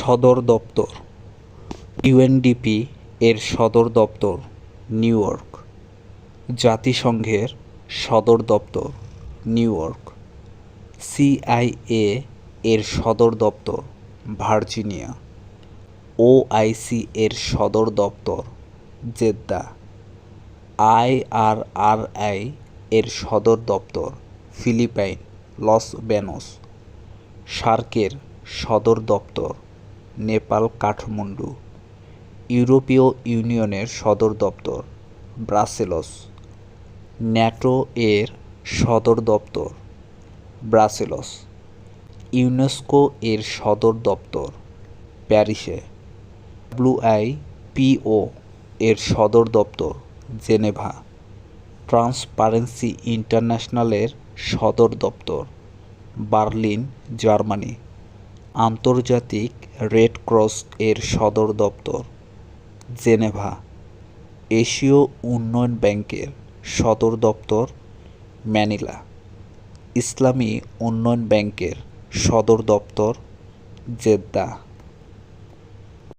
সদর দপ্তর। ইউএনডিপি এর সদর দপ্তর নিউ ইয়র্ক। জাতিসংঘের সদর দপ্তর নিউ ইয়র্ক। সিআইএ এর সদর দপ্তর ভার্জিনিয়া। ওআইসি এর সদর দপ্তর জেদ্দা। আইআরআরআই এর সদর দপ্তর ফিলিপাইন, লস বেনস। সার্কের সদর দপ্তর নেপাল কাঠমান্ডু, ইউরোপীয় ইউনিয়নের সদর দপ্তর, ব্রাসেলস। ন্যাটো এর সদর দপ্তর, ব্রাসেলস। ইউনেস্কো এর সদর দপ্তর, প্যারিসে। ব্লু আই ডব্লিউআইপিও এর সদর দপ্তর, জেনেভা। ট্রান্সপারেন্সি ইন্টারন্যাশনালের সদর দপ্তর, বার্লিন, জার্মানি। আন্তর্জাতিক রেড ক্রস এর সদর দপ্তর জেনেভা, এশীয় উন্নয়ন ব্যাংকের সদর দপ্তর ম্যানিলা, ইসলামী উন্নয়ন ব্যাংকের সদর দপ্তর জেদ্দা।